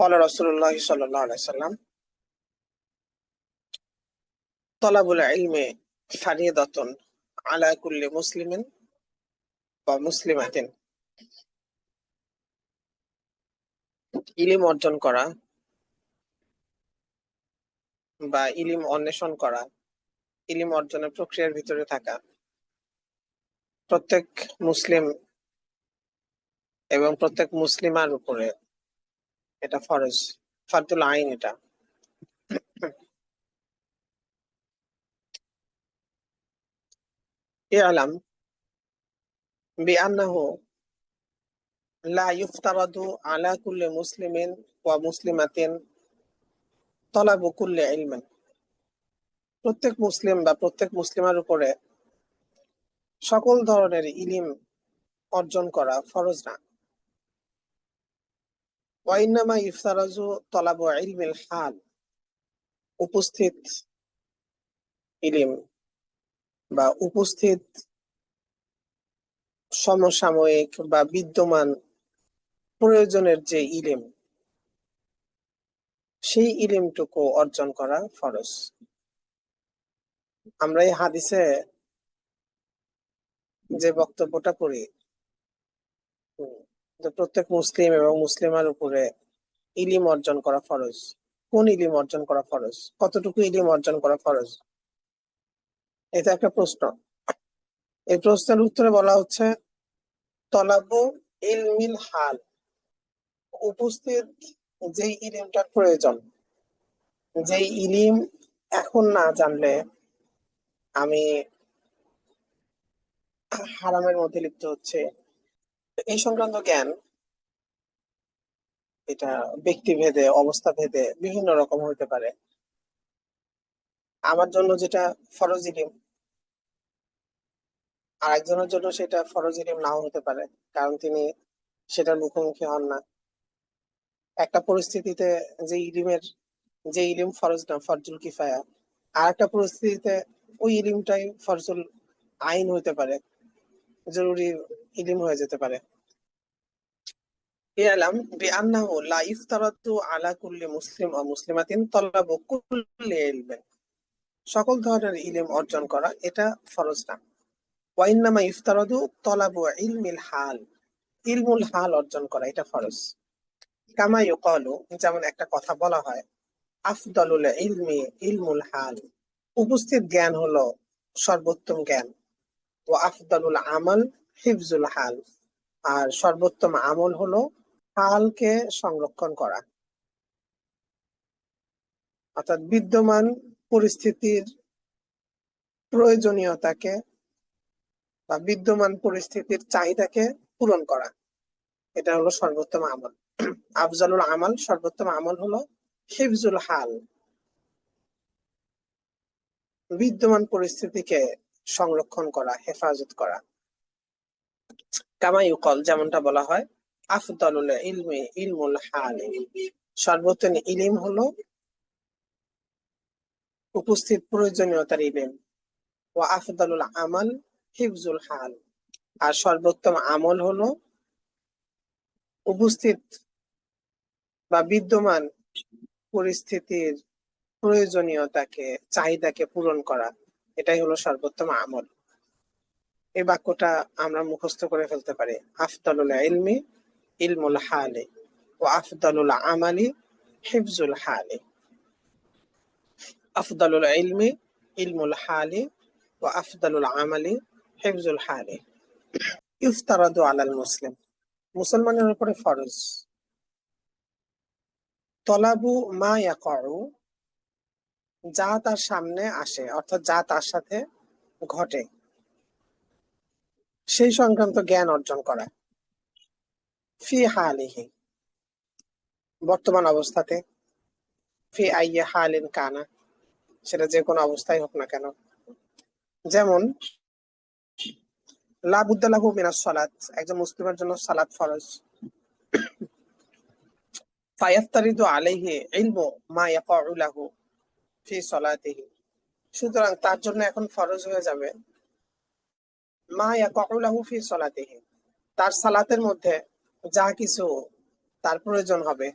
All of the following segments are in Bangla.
কল রসুল্লাহ আলা কুল্লি মুসলিমিন ইলিম অর্জন করা বা ইলিম অন্বেষণ করা, ইলিম অর্জনের প্রক্রিয়ার ভিতরে থাকা। প্রত্যেক মুসলিম এবং প্রত্যেক মুসলিমার উপরে এটা ফরজ। ফারদুল আইন এটা। ইয়ালাম বিআন্নাহু লা ইফতারাদু আলা কুল্লি মুসলিমিন ওয়া মুসলিমাতিন তলাবু কুল্লি ইলমিন। প্রত্যেক মুসলিম বা প্রত্যেক মুসলিমার উপরে সকল ধরনের ইলিম অর্জন করা ফরজ না। ওয়াইনামা ইফতারাজু তলাবু ইলমিল হাল উপস্থিত ইলিম বা উপস্থিত সমসাময়িক বা বিদ্যমান প্রয়োজনের যে ইলিম, সেই ইলিমটুকু অর্জন করা ফরজ। আমরা এই হাদিসে যে বক্তব্যটা করি প্রত্যেক মুসলিম এবং মুসলিমের উপরে ইলিম অর্জন করা ফরজ। কোন ইলিম অর্জন করা ফরজ? কতটুকু ইলিম অর্জন করা ফরজ? এটা একটা প্রশ্ন। এই প্রশ্নের উত্তরে বলা হচ্ছে, তলাবু ইলমিল হাল। উপস্থিত যে ইলিমটার প্রয়োজন যে ইলিম এখন না জানলে আমি হারামের মধ্যে লিপ্ত হচ্ছে। এই সংক্রান্ত জ্ঞান, এটা ব্যক্তি ভেদে অবস্থা ভেদে বিভিন্ন রকম হতে পারে। আমার জন্য যেটা ফরজ ইলিম আর একজনের জন্য সেটা ফরজ ইলিম নাও হতে পারে, কারণ তিনি সেটার মুখোমুখি হন না। একটা পরিস্থিতিতে যে ইলিমের যে ইলিম ফরজ না, ফরজুল কিফায়া আর একটা পরিস্থিতিতে ওই ইলিমটাই ফরজুল আইন হতে পারে, জরুরি ইলিম হয়ে যেতে পারে। ইয়ালাম বিআন্নাহু লা ইফতারাতু আলা কুল্লি মুসলিম ওয়া মুসলিমাতিন তলাবু কুল্লি সকল ধরনের ইলিম অর্জন করা এটা ফরজ না। ওয়াইন্নামা ইফতারাদু তলাবু ইলমিল হাল। ইলমুল হাল অর্জন করা এটা ফরজ। কামা ইউকালু, যেমন একটা কথা বলা হয়, আফদলুল ইলমি ইলমুল হাল। উপস্থিত জ্ঞান হলো সর্বোত্তম জ্ঞান। ও আফদলুল আমল হিফজুল হাল। আর সর্বোত্তম আমল হলো হালকে সংরক্ষণ করা। অর্থাৎ বিদ্যমান পরিস্থিতির প্রয়োজনীয়তাকে বা বিদ্যমান পরিস্থিতির চাহিদাকে পূরণ করা। এটা হলো সর্বোত্তম আমল। আফজালুল আমল, সর্বোত্তম আমল হলো হিফজুল হাল। বিদ্যমান পরিস্থিতিকে সংরক্ষণ করা, হেফাজত করা। কামাই ইউকল যেমনটা বলা হয় আফদলুল ইলমে ইলমুল হাল। সর্বোত্তম ইলিম হলো উপস্থিত প্রয়োজনীয়তার ইলিম। ও আফদলুল আমল হিফজুল হাল। আর সর্বোত্তম আমল হলো উপস্থিত বা বিদ্যমান পরিস্থিতির প্রয়োজনীয়তাকে, চাহিদাকে পূরণ করা। এটাই হলো সর্বোত্তম আমল। এই বাক্যটা আমরা মুখস্থ করে ফেলতে পারি। আফদলুল ইলমি ইলমুল হালে ও আফদালুল আমালি হিফজুল হালে। আফদলুল ইলমি ইলমুল হালে ও আফদলুল আমালি হিফজুল হালে। ইফতারাদু আলাল মুসলিম। মুসলমানের উপরে ফরজ। তলাবু মা ইয়াকউ, যা তার সামনে আসে, অর্থাৎ যা তার সাথে ঘটে, সেই সংক্রান্ত জ্ঞান অর্জন করা। ফি হালিহি, বর্তমান অবস্থাতে, ফি আইয়া হালিন কানা, সেটা যে কোনো অবস্থায় হোক না কেন। যেমন লাবুদ্দালাহু মিনাস সালাত, একজন মুসলিমের জন্য সালাত ফরজ। আলাইহি মা ইয়াকাউ লাহু ফি সালাতিহি, সুতরাং তার জন্য এখন ফরজ হয়ে যাবে মা ইয়াকাউ লাহু ফি সালাতিহি। তার সালাতের মধ্যে যা কিছু তার প্রয়োজন হবে।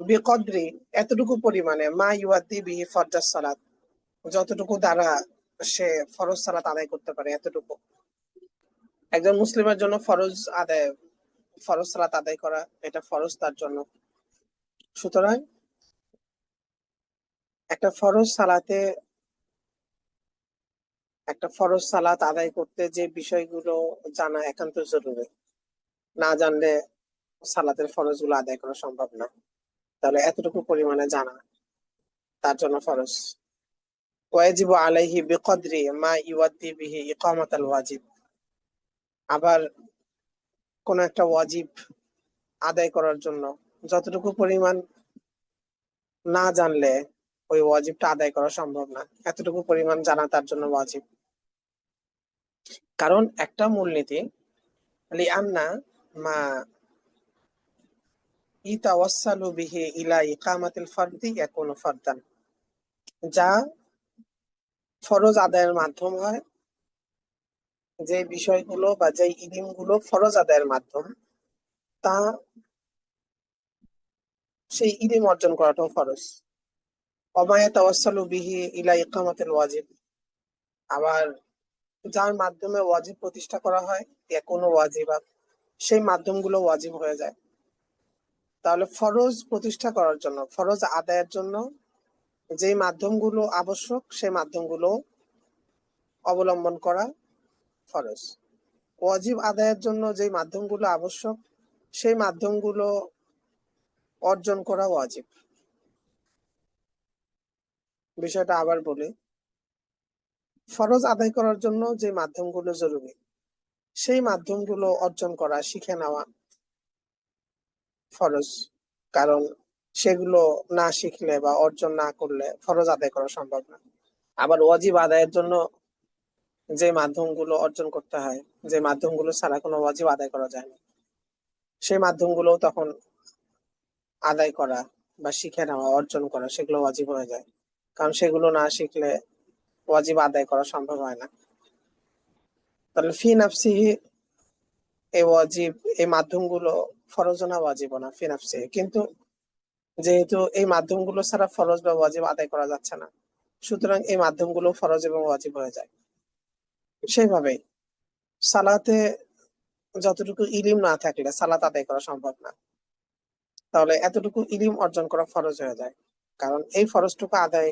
বিকদ্রি, এতটুকু পরিমাণে, মা ইউয়াদ্দি বিহি ফরজাস সালাত। যতটুকু দ্বারা সে ফরজ সালাত আদায় করতে পারে, এতটুকু। একজন মুসলিমের জন্য ফরজ আদায়, ফরজ সালাত আদায় করা, এটা ফরজ তার জন্য। সুতরাং একটা ফরজ সালাতে, একটা ফরজ সালাত আদায় করতে যে বিষয়গুলো জানা একান্ত জরুরি। না জানলে সালাতের ফরজগুলো আদায় করা সম্ভব না। তাহলে এতটুকু পরিমাণে জানা, তার জন্য ফরজ। ওয়াজিবু আলাইহি বিকদরি মা বিহি ইকামাত আল ওয়াজিব। আবার কোন একটা ওয়াজিব আদায় করার জন্য যতটুকু পরিমাণ না জানলে ওই ওয়াজিবটা আদায় করা সম্ভব না। এতটুকু পরিমাণ জানা তার জন্য ওয়াজিব। কারণ একটা মূলনীতি লিআন্না যা ফরজ আদায়ের মাধ্যম হয়, যে বিষয়গুলো বা যে ফরজ আদায়ের মাধ্যম, তা সেই ইলিম অর্জন করাটাও ফরজ। ওয়াজিব। আবার যার মাধ্যমে ওয়াজিব প্রতিষ্ঠা করা হয় কোনো ওয়াজিবাত। সেই মাধ্যমগুলো ওয়াজিব হয়ে যায়। তাহলে ফরজ প্রতিষ্ঠা করার জন্য, ফরজ আদায়ের জন্য যে মাধ্যমগুলো আবশ্যক, সেই মাধ্যমগুলো অবলম্বন করা ফরজ। ওয়াজিব আদায়ের জন্য যে মাধ্যমগুলো আবশ্যক, সেই মাধ্যমগুলো অর্জন করা ওয়াজিব। বিষয়টা আবার বলি। ফরজ আদায় করার জন্য যে মাধ্যমগুলো জরুরি সেই মাধ্যমগুলো অর্জন করা, শিখে নেওয়া ফরজ। কারণ সেগুলো না শিখলে বা অর্জন না করলে ফরজ আদায় করা সম্ভব না। আবার ওয়াজিব আদায়ের জন্য যে মাধ্যমগুলো অর্জন করতে হয়, যে মাধ্যমগুলো ছাড়া কোনো ওয়াজিব আদায় করা যায় না, সেই মাধ্যমগুলো তখন আদায় করা বা শিখে নেওয়া, অর্জন করা, সেগুলো ওয়াজিব হয়ে যায়। কারণ সেগুলো না শিখলে ওয়াজিব আদায় করা সম্ভব হয় না। তাহলে ফি এই ওয়াজিব, এই মাধ্যমগুলো ওয়াজিব না ফি কিন্তু যেহেতু এই মাধ্যমগুলো ছাড়া ফরজ বা ওয়াজিব আদায় করা যাচ্ছে না, সুতরাং এই মাধ্যমগুলো ফরজ এবং ওয়াজিব হয়ে যায়। সেইভাবে সালাতে যতটুকু ইলিম না থাকলে সালাত আদায় করা সম্ভব না। তাহলে এতটুকু ইলিম অর্জন করা ফরজ হয়ে যায়। কারণ এই ফরজটুকু আদায়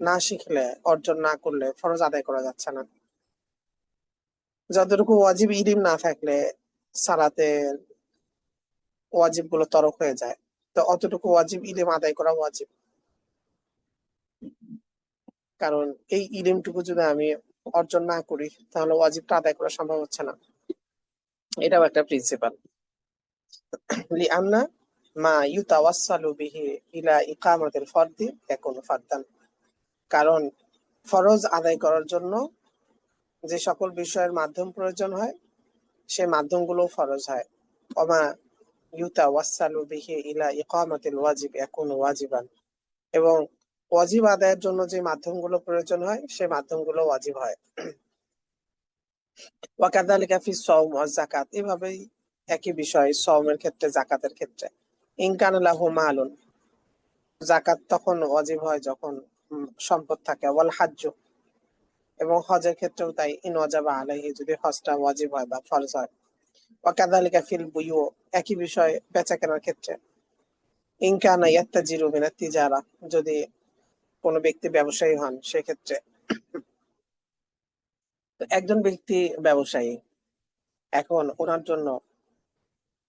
না শিখলে, অর্জন না করলে ফরজ আদায় করা যাচ্ছে না। যতটুকু ওয়াজিব ইলিম না থাকলে সালাতে ওয়াজিবগুলো তরক হয়ে যায়। তো অতটুকু ওয়াজিব ইলিম আদায় করা ওয়াজিব। কারণ এই ইলিমটুকু যদি আমি অর্জন না করি, তাহলে ওয়াজিবটা আদায় করা সম্ভব হচ্ছে না। এটাও একটা প্রিন্সিপাল লিআন্না মা ইউতাওয়াসসালু বিহি ইলা ইকামাতিল ফরদি ইয়াকুনু ফারদান কারণ ফরজ আদায় করার জন্য যে সকল বিষয়ের মাধ্যম প্রয়োজন হয়, সে মাধ্যমগুলো ফরজ হয়। অমা ইউতা ওয়াসালু বিহি ইলা ইকামাতিল ওয়াজিব ইয়াকুনু ওয়াজিবান। এবং ওয়াজিব আদায়ের জন্য যে মাধ্যমগুলো প্রয়োজন হয়, সে মাধ্যমগুলো ওয়াজিব হয়। ওয়াকাদালিকা ফি সওম ওয়াজ যাকাত, এভাবেই একই বিষয়, সওমের ক্ষেত্রে জাকাতের ক্ষেত্রে। ইনকান লাহু মালুন জাকাত তখন ওয়াজিব হয় যখন সম্পদ থাকে। ওয়াল হাজ্জ এবং হজের ক্ষেত্রেও তাই, ইন ওয়াজাবা আলাইহি, যদি হজটা ওয়াজিব হয় বা ফরজ হয়। ওয়াকাদালিকা ফিল বুয়ু, একই বিষয় বেচা কেনার ক্ষেত্রে। ইনকানা ইয়াত্তাজিরু মিনাত তিজারা, যদি কোনো ব্যক্তি ব্যবসায়ী হন, সেক্ষেত্রে। একজন ব্যক্তি ব্যবসায়ী, এখন ওনার জন্য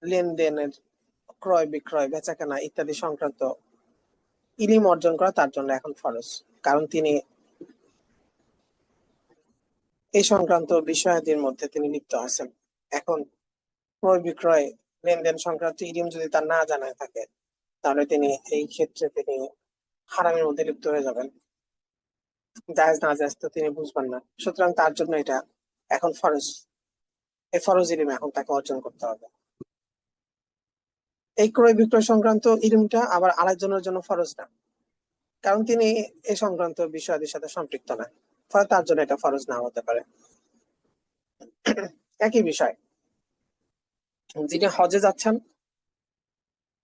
লেনদেনের ক্রয় বিক্রয় বেচাকেনা ইত্যাদি সংক্রান্ত ইলিম অর্জন করা তার জন্য এখন ফরজ। কারণ তিনি এই সংক্রান্ত বিষয়াদির মধ্যে তিনি লিপ্ত আছেন। এখন ক্রয় বিক্রয় লেনদেন সংক্রান্ত ইলিম যদি তার না জানায় থাকে, তাহলে তিনি এই ক্ষেত্রে তিনি হারামের মধ্যে লিপ্ত হয়ে যাবেন। জায়েজ না জায়েজ তো তিনি বুঝবেন না। সুতরাং তার জন্য এটা এখন ফরজ। এই ফরজ ইলিম এখন তাকে অর্জন করতে হবে। এই ক্রয় বিক্রয় সংক্রান্ত ইলিমটা আবার আরেকজনের জন্য ফরজ না। কারণ তিনি এই সংক্রান্ত বিষয়াদির সাথে সম্পৃক্ত না। তার জন্য এটা ফরজ না হতে পারে। একই বিষয়, যিনি হজে যাচ্ছেন,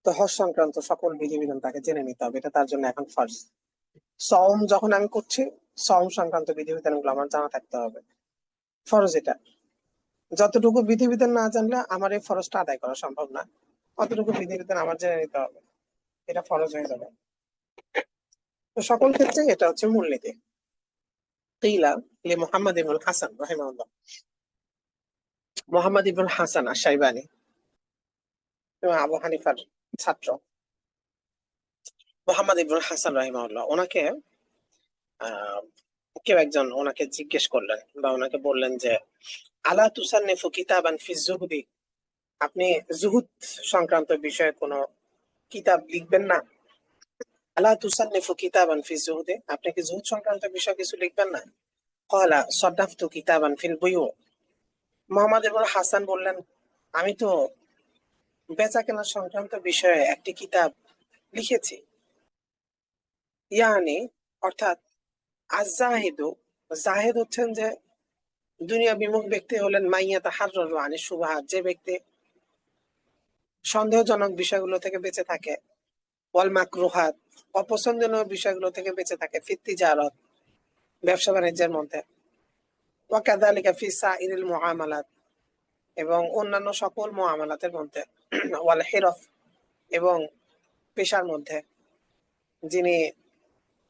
তো হজ সংক্রান্ত সকল বিধিবিধান তাকে জেনে নিতে হবে। এটা তার জন্য এখন ফার্স্ট সওম যখন আমি করছি, সওম সংক্রান্ত বিধিবিধানগুলো আমার জানা থাকতে হবে। ফরজ এটা। যতটুকু বিধিবিধান না জানলে আমার এই ফরজটা আদায় করা সম্ভব না। অতটুকু বিধিবিধান আমার জেনে নিতে হবে। এটা ফরজ হয়ে যাবে। তো সকল ক্ষেত্রে এটা হচ্ছে মূলনীতি। কিলা লি মুহাম্মদ ইবনুল হাসান রাহিমাহুল্লাহ মোহাম্মদ ইবনুল হাসান আশাইবানি আবু হানিফার ছাত্র। মোহাম্মদ ইবনুল হাসান রাহিমাহুল্লাহ, ওনাকে কেউ একজন ওনাকে জিজ্ঞেস করলেন বা ওনাকে বললেন যে, আলা তুসান্নিফু কিতাবান ফি জুহুদি আপনি জুহুদ সংক্রান্ত বিষয়ে কোনো কিতাব লিখবেন না? আলা তুসান্নিফু কিতাবান ফি জুহুদি আপনি কি জুহুদ সংক্রান্ত বিষয়ে কিছু লিখবেন না? কলা কিতাবান ফিল বুয়ু মোহাম্মদ হাসান বললেন, আমি তো বেচা সংক্রান্ত বিষয়ে একটি কিতাব লিখেছি। ইয়ানি, অর্থাৎ আজাহিদু জাহেদ হচ্ছেন যে দুনিয়া বিমুখ ব্যক্তি হলেন মাইয়া তাহার আনি সুবাহাত যে ব্যক্তি সন্দেহজনক বিষয়গুলো থেকে বেঁচে থাকে। ওয়াল মাকরুহাত অপছন্দনীয় বিষয়গুলো থেকে বেঁচে থাকে ফিত্তি জারত, ব্যবসা বাণিজ্যের মধ্যে। ওয়াকাদালিকা ফি সাইরিল মুআমালাত এবং অন্যান্য সকল মুআমালাতের মধ্যে, ওয়াল হিরফ এবং পেশার মধ্যে। যিনি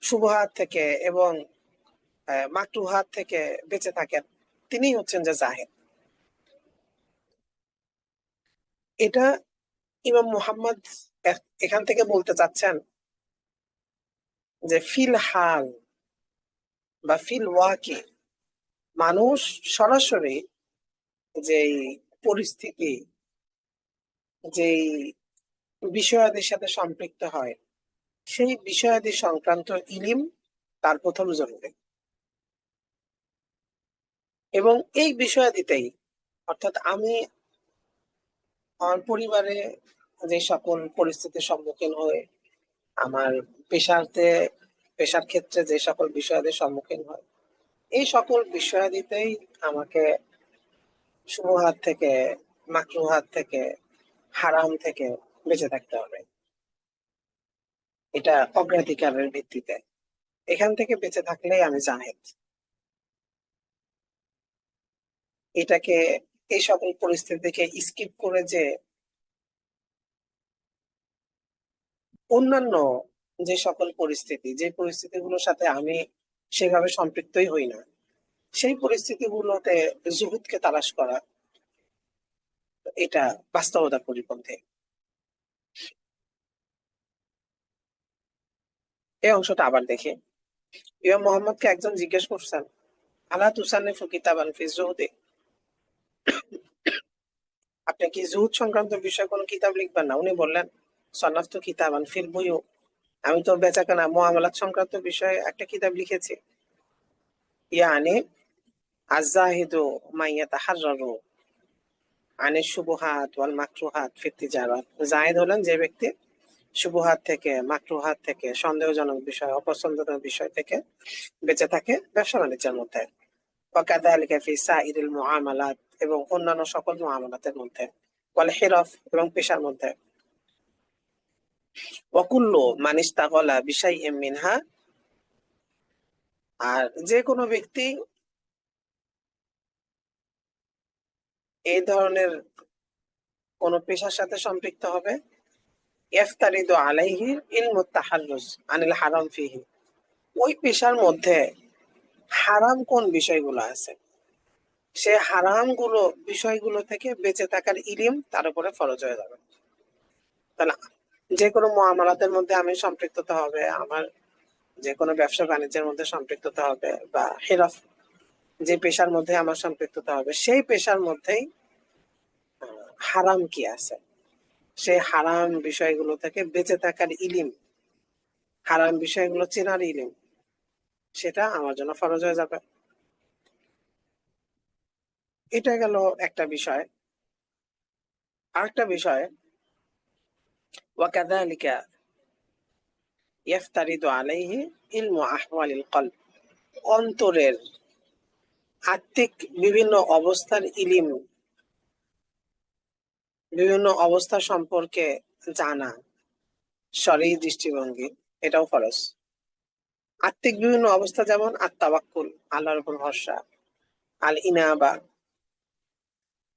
শুভহাত থেকে এবং মাকরুহাত থেকে বেঁচে থাকেন, তিনি হচ্ছেন যে জাহেদ। এটা ইমাম মুহাম্মদ এখান থেকে বলতে চাচ্ছেন যে ফিল হাল বা ফিল ওয়াকে মানুষ সরাসরি যেই পরিস্থিতি, যেই বিষয়াদির সাথে সম্পৃক্ত হয়, সেই বিষয়াদি সংক্রান্ত ইলিম তার প্রথম জরুরি এবং এই বিষয়াদিতেই, অর্থাৎ আমি আমার পরিবারে যে সকল পরিস্থিতির সম্মুখীন হয়ে আমার পেশাতে, পেশার ক্ষেত্রে যে সকল বিষয়াদির সম্মুখীন হয়, এই সকল বিষয়াদিতেই আমাকে শুভহাত থেকে মাকরুহাত থেকে, হারাম থেকে বেঁচে থাকতে হবে। এটা অগ্রাধিকারের ভিত্তিতে। এখান থেকে বেঁচে থাকলেই আমি জাহেদ। এটাকে এই সকল পরিস্থিতিকে স্কিপ করে যে অন্যান্য যে সকল পরিস্থিতি, যে পরিস্থিতিগুলোর সাথে আমি সেভাবে সম্পৃক্তই হই না, সেই পরিস্থিতিগুলোতে জুহুদকে তালাশ করা, এটা বাস্তবতার পরিপন্থী। এই অংশটা আবার দেখি। ইমাম মোহাম্মদকে একজন জিজ্ঞেস করছেন, আলা তুসান্নিফু কিতাবান ফি জুহুদি? আপনি কি জুহুদ সংক্রান্ত বিষয়ে কোনো কিতাব লিখবেন না? উনি বললেন সন্নাফতু কিতাবান ফিল বুয়ু আমি তো বেচাকেনা মুআমালাত সংক্রান্ত বিষয়ে একটা কিতাব লিখেছি। ইয়ানি আজাহিদু মাইয়া তাহাররু আনে শুভহাত ওয়াল মাকরুহাত ফিত তিজারাত। জাহিদ হলেন যে ব্যক্তি শুভহাত থেকে, মাকরুহাত থেকে, সন্দেহজনক বিষয়, অপছন্দনীয় বিষয় থেকে বেঁচে থাকে ব্যবসা বাণিজ্যের মধ্যে। ওয়াকাদালিকা ফি সাইরিল মুআমালাত এবং অন্যান্য সকল মুআমালাতের মধ্যে। ওয়াল হিরফ এবং পেশার মধ্যে। ওয়াকুল্লু মান ইস্তাগলা বিশাইইম মিনহা। আর যে কোনো ব্যক্তি এই ধরনের কোন পেশার সাথে সম্পৃক্ত হবে। ইফতারিদু আলাইহি ইলমু তাহাল্লুস আনিল হারাম ফিহি। ওই পেশার মধ্যে হারাম কোন বিষয়গুলো আছে? সে হারামগুলো বিষয়গুলো থেকে বেঁচে থাকার ইলিম তার উপরে ফরজ হয়ে যাবে। তাহলে যে কোনো মুআমালাতের মধ্যে আমি সম্পৃক্ততা হবে, আমার যে কোনো ব্যবসা বাণিজ্যের মধ্যে সম্পৃক্ততা হবে বা হেরফ যে পেশার মধ্যে আমার সম্পৃক্ততা হবে, সেই পেশার মধ্যেই হারাম কি আছে? সেই হারাম বিষয়গুলো থেকে বেঁচে থাকার ইলিম, হারাম বিষয়গুলো চেনার ইলিম, সেটা আমার জন্য ফরজ হয়ে যাবে। এটা গেল একটা বিষয়। আরেকটা বিষয় ওয়াকাদালিকা ইয়াফতারিদু আলাইহি ইলমু আহওয়ালিল কলব অন্তরের আত্মিক বিভিন্ন অবস্থার ইলিম, বিভিন্ন অবস্থা সম্পর্কে জানা শরী দৃষ্টিভঙ্গি, এটাও ফরজ। আত্মিক বিভিন্ন অবস্থা যেমন আত্মাবাক্কুল, আল্লাহর উপর ভরসা আল ইনাবা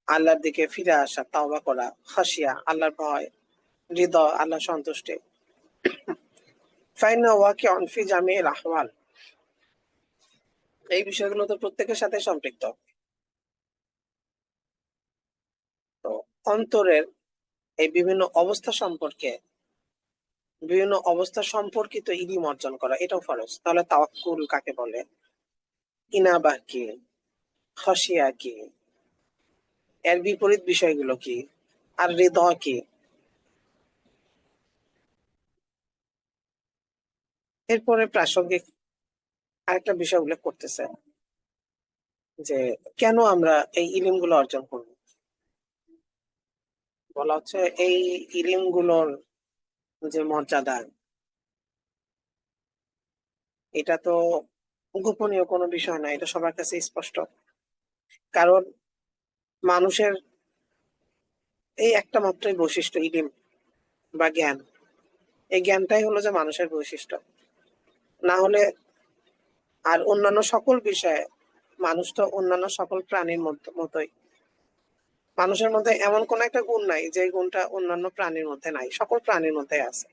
আল্লাহর দিকে ফিরে আসা, তাওবা করা খাসিয়া আল্লাহর ভয় হৃদয় আল্লাহ সন্তুষ্টি। ফাইনা ওয়াকি অনফি জামিল আহওয়াল। এই বিষয়গুলো তো প্রত্যেকের সাথে সম্পৃক্ত। তো অন্তরের এই বিভিন্ন অবস্থা সম্পর্কে, বিভিন্ন অবস্থা সম্পর্কিত ইলিম অর্জন করা, এটাও ফরজ। তাহলে তাওয়াক্কুল কাকে বলে? ইনাবা কি? খসিয়া কি? এর বিপরীত বিষয়গুলো কি? আর হৃদয় কি? এরপরে প্রাসঙ্গিক আরেকটা বিষয় উল্লেখ করতেছে যে কেন আমরা এই ইলিমগুলো অর্জন করব? বলা হচ্ছে এই ইলিমগুলোর যে মর্যাদা, এটা তো গোপনীয় কোনো বিষয় না, এটা সবার কাছে স্পষ্ট। কারণ মানুষের এই একটা মাত্রই বৈশিষ্ট্য, ইলিম বা জ্ঞান। এই জ্ঞানটাই হলো যে মানুষের বৈশিষ্ট্য। না হলে আর অন্যান্য সকল বিষয়ে, মানুষ তো অন্যান্য সকল প্রাণীর মতোই। মানুষের মধ্যে এমন কোন একটা গুণ নাই যে গুণটা অন্যান্য প্রাণীর মধ্যে নাই, সকল প্রাণীর মধ্যে আছে।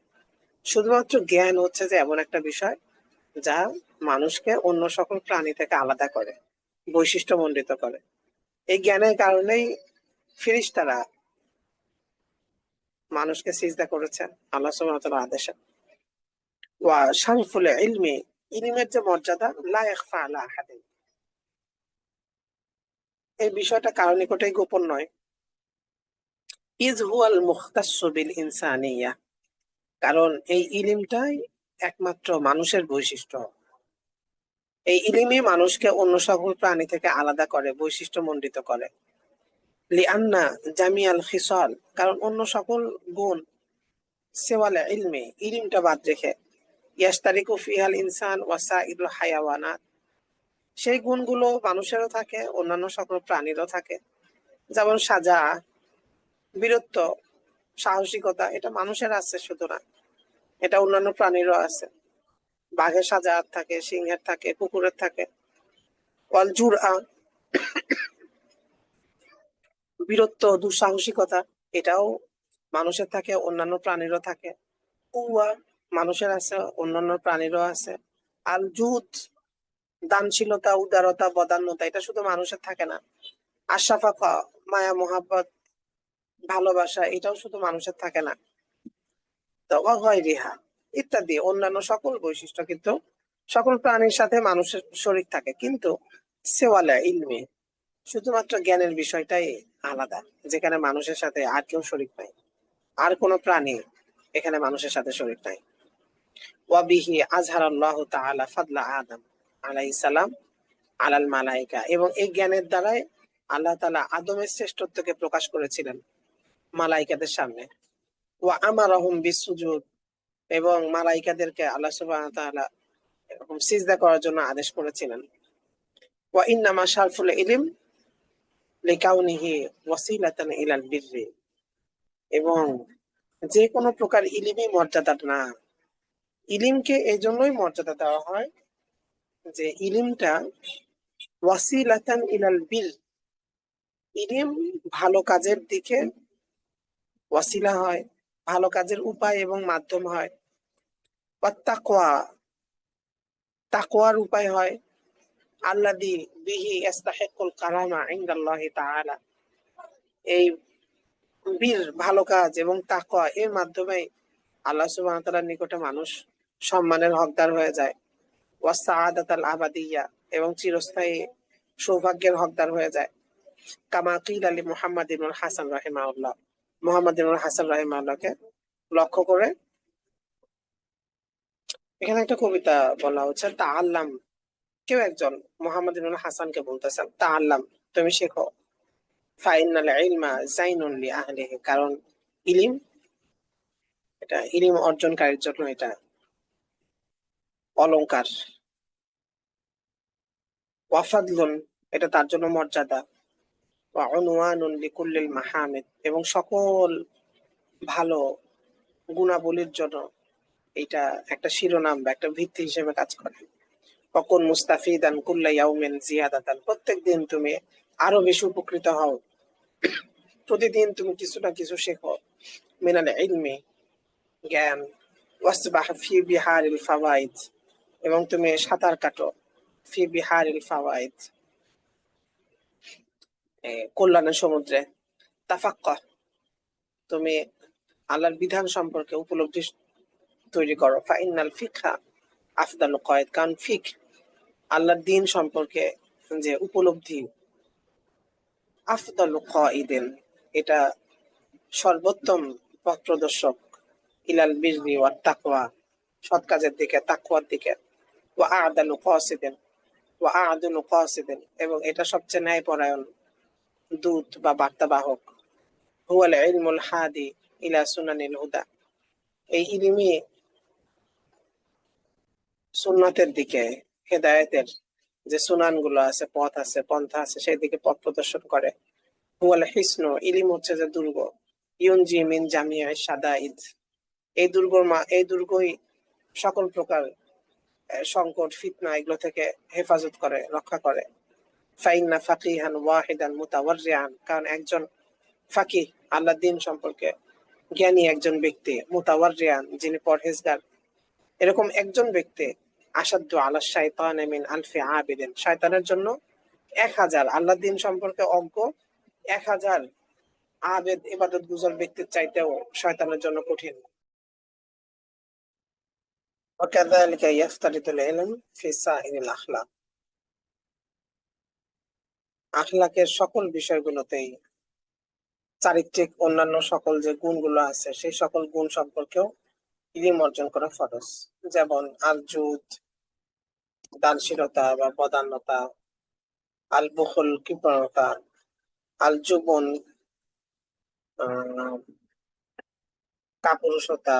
শুধুমাত্র জ্ঞান হচ্ছে যে এমন একটা বিষয় যা মানুষকে অন্য সকল প্রাণী থেকে আলাদা করে বৈশিষ্ট্য মণ্ডিত করে। এই জ্ঞানের কারণেই ফিরিস্তারা মানুষকে সিজদা করেছেন, আল্লাহ সুবহানাহু আদেশে। ওয়া যে মর্যাদা এই বিষয়টা কারও গোপন নয়। ইজ হুয়াল মুখতাসসু বিল ইনসানিয়া কারণ এই ইলিমটাই একমাত্র মানুষের বৈশিষ্ট্য। এই ইলিমই মানুষকে অন্য সকল প্রাণী থেকে আলাদা করে বৈশিষ্ট্য মণ্ডিত করে। লিআন্না জামিয়াল খিসাল, কারণ অন্য সকল গুণ সেওয়ালে ইলমে ইলিমটা বাদ রেখে ইয়াস্তারিকু ফিহাল ইনসান ওয়াসা ইদুল হায়াওয়ানাত। সেই গুণগুলো মানুষেরও থাকে, অন্যান্য সকল প্রাণীরও থাকে। যেমন সাজা, বীরত্ব, সাহসিকতা, এটা মানুষের আছে শুধু না, এটা অন্যান্য প্রাণীরও আছে। বাঘের সাজা থাকে, সিংহের থাকে, কুকুরের থাকে। ওয়াল বীরত্ব, দুঃসাহসিকতা, এটাও মানুষের থাকে, অন্যান্য প্রাণীরও থাকে। উয়া মানুষের আছে, অন্যান্য প্রাণীরও আছে। আল জুত দানশীলতা, উদারতা, বদান্যতা, এটা শুধু মানুষের থাকে না। আশাফাকা মায়া, মোহাব্বত, ভালোবাসা, এটাও শুধু মানুষের থাকে না। রিহা ইত্যাদি, অন্যান্য সকল বৈশিষ্ট্য কিন্তু সকল প্রাণীর সাথে মানুষের শরীর থাকে। কিন্তু সেওয়ালা, ইলমি, শুধুমাত্র জ্ঞানের বিষয়টাই আলাদা, যেখানে মানুষের সাথে আর কেউ শরীর নাই। আর কোনো প্রাণী এখানে মানুষের সাথে শরীর নাই। ওয়াবিহি আজহার আল্লাহ তাআলা ফাদলা আদম আলাইহিস সালাম আলাল মালাইকা। এবং এই জ্ঞানের দ্বারাই আল্লাহ তাআলা আদমের শ্রেষ্ঠত্বকে প্রকাশ করেছিলেন মালাইকাদের সামনে। ওয়া আমারাহুম বিসুজুদ এবং মালাইকাদেরকে আল্লাহ সুবহানাহু ওয়া তাআলা এরকম সিজদা করার জন্য আদেশ করেছিলেন। ওয়া ইন্নামা শারফুল ইলম লিকাউনিহি ওয়াসিলাতান ইলাল বিররি। এবং যে কোনো প্রকার ইলিমই মর্যাদা না। ইলিমকে এই জন্যই মর্যাদা দেওয়া হয় যে ইলিমটা ওয়াসিলাতান ইলাল বিল। ইলিম ভালো কাজের দিকে ওয়াসিলা হয়, ভালো কাজের উপায় এবং মাধ্যম হয়। তাকওয়া তাকওয়ার উপায় হয়। আল্লাদি বিহি ইস্তাহিকুল কারামা ইনদাল্লাহি তাআলা। এই বীর ভালো কাজ এবং তাকওয়া এর মাধ্যমে আল্লাহ সুবহানাহু ওয়া তাআলার নিকটে মানুষ সম্মানের হকদার হয়ে যায়। আবাদিয়া এবং চিরস্থায়ী সৌভাগ্যের হকদার হয়ে যায়। কামা আলী মুহাম্মদ ইবনুল হাসান রাহিমাহুল্লাহ। মুহাম্মদ ইবনুল হাসান রাহিমাহুল্লাহকে লক্ষ্য করে এখানে একটা কবিতা বলা হচ্ছে তা আল্লাম কেউ একজন মোহাম্মদ ইবনুল হাসানকে বলতেছেন তা আল্লাম তুমি শেখো। ফাইনাল ইলমা জাইনুন লি কারণ ইলিম, এটা ইলিম অর্জনকারীর জন্য এটা অলংকার। ওয়াফাদলুন এটা তার জন্য মর্যাদা। ওয়া উনওয়ানুন লিকুল্লিল মাহামিদ, এবং সকল ভালো গুণাবলীর জন্য এটা একটা শিরোনাম বা একটা ভিত্তি হিসেবে কাজ করে। অকুন মুস্তাফিদান কুল্লা ইয়াউমিন জিয়াদাতান প্রত্যেক দিন তুমি আরও বেশি উপকৃত হও। প্রতিদিন তুমি কিছু না কিছু শেখো। মিনাল ইলমি, জ্ঞান। ওয়াসবাহ ফি বিহারিল ফাওয়াইদ এবং তুমি সাঁতার কাটো। ফি বিহারিল ফাওয়াইদ। কল্যাণের সমুদ্রে। তাফাক্কা তুমি আল্লাহর বিধান সম্পর্কে উপলব্ধি তৈরি করো। ফাইনাল ফিকহা আফদাল কয়েদ। কারণ ফিক আল্লাহর দিন সম্পর্কে যে উপলব্ধি, আফদাল কয়েদিন, এটা সর্বোত্তম পথ প্রদর্শক। ইলাল বিজনি ওয়া তাকওয়া। সৎ কাজের দিকে, তাকওয়ার দিকে। ওয়া আদালু কাসিদিন ওয়া আদালু কাসিদিন এবং এটা সবচেয়ে ন্যায়পরায়ণ দূত বা বার্তাবাহক। হুয়াল ইলমুল হাদি ইলা সুনানিল হুদা। এই ইলমি সুন্নাতের দিকে, হেদায়েতের যে সুনানগুলো আছে, পথ আছে, পন্থা আছে, সেই দিকে পথ প্রদর্শন করে। হুয়াল হিসনু, ইলিম হচ্ছে যে দুর্গ। ইউনজি মিন জামিয়া সাদাইদ এই দুর্গর মা এই দুর্গই সকল প্রকার সংকট, ফিতনা এগুলো থেকে হেফাজত করে, রক্ষা করে। ফাইন্না ফাকিহান ওয়াহিদান কারণ একজন ফাকি আল্লাহ দিন সম্পর্কে জ্ঞানী একজন ব্যক্তি যিনি পরহেজগার। এরকম একজন ব্যক্তি আসাদ্দ আলা শাইতান মিন আলফি আবিদিন। শয়তানের জন্য এক হাজার আল্লাহ দিন সম্পর্কে অজ্ঞ এক হাজার আবেদ ইবাদত গুজর ব্যক্তির চাইতেও শয়তানের জন্য কঠিন। وكذلك يفترض العلم في سائر الأخلاق আখলাকের সকল বিষয়গুলোতেই চারিত্রিক অন্যান্য সকল যে গুণগুলো আছে সেই সকল গুণ সম্পর্কেও ইলিম অর্জন করা ফরজ যেমন আল জুদ দানশীলতা বা বদান্যতা আল বুখল কৃপণতা আল যুবন আহ, কাপুরুষতা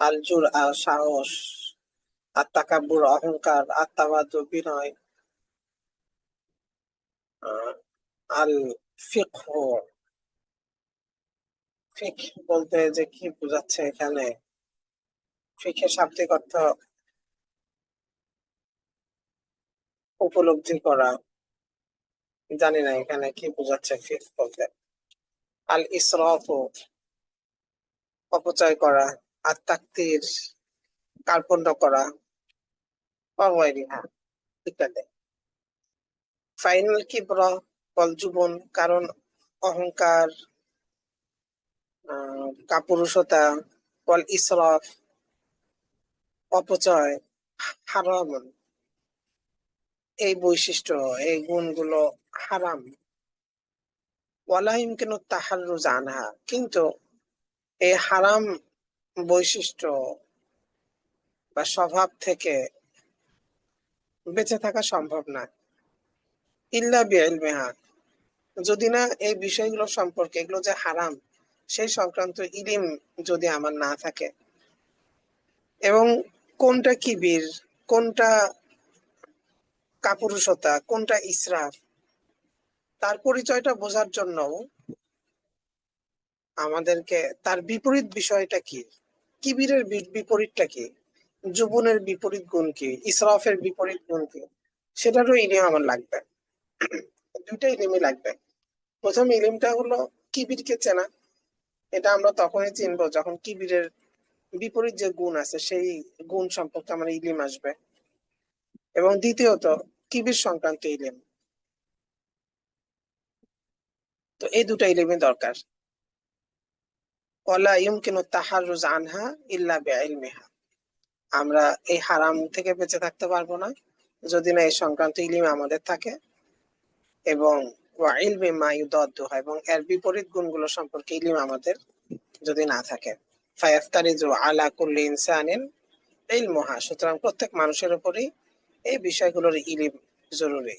আল জুর আল সাহস আত্মাকাব্বুর অহংকার, আত্মাবাদ বিনয় আল ফিকহ ফিক বলতে যে কি বোঝাচ্ছে এখানে? ফিকের শাব্দিক অর্থ উপলব্ধি করা। জানি না এখানে কি বোঝাচ্ছে ফিক বলতে। আল ইসরাফ অপচয় করা। আর তাকতির কার্পণ্য করা। ইত্যাদি। ফাইনাল কিবরা বল যুবন কারণ অহংকার কাপুরুষতা, বল ইসরাফ, অপচয় হারাম এই বৈশিষ্ট্য, এই গুণগুলো হারাম। ওয়ালা ইমকিনু তাহাররুজ আনহা? কিন্তু এই হারাম বৈশিষ্ট্য বা স্বভাব থেকে বেঁচে থাকা সম্ভব না। ইল্লা বিইলমিহা যদি না এই বিষয়গুলো সম্পর্কে, এগুলো যে হারাম, সেই সংক্রান্ত ইলিম যদি আমার না থাকে। এবং কোনটা কিবির কোনটা কাপুরুষতা, কোনটা ইসরাফ, তার পরিচয়টা বোঝার জন্য আমাদেরকে, তার বিপরীত বিষয়টা কি? কিবিরের বিপরীতটা কি? যুবনের বিপরীত গুণ কি? ইসরাফের বিপরীত গুণ কি? সেটারও ইলিম আমার লাগবে। দুইটা ইলিমই লাগবে। প্রথম ইলিমটা হলো কিবিরকে চেনা। এটা আমরা তখনই চিনবো যখন কিবিরের বিপরীত যে গুণ আছে, সেই গুণ সম্পর্কে আমার ইলিম আসবে। এবং দ্বিতীয়ত, কিবির সংক্রান্ত ইলিম তো এই দুটা ইলিমই দরকার। ওয়ালা ইউমকিনু তাহাররুজ আনহা ইল্লা বিইলমিহা আমরা এই হারাম থেকে বেঁচে থাকতে পারব না। যদি না এই সংক্রান্ত ইলিম আমাদের থাকে এবং ওয়া ইলমি মা ইউদাদ্দু হয় এবং এর বিপরীত গুণগুলো সম্পর্কে ইলিম আমাদের যদি না থাকে। ফায়াফতারিজু আলা কুল্লি ইনসানিন ইলমুহা। সুতরাং প্রত্যেক মানুষের উপরই এই বিষয়গুলোর ইলিম জরুরি।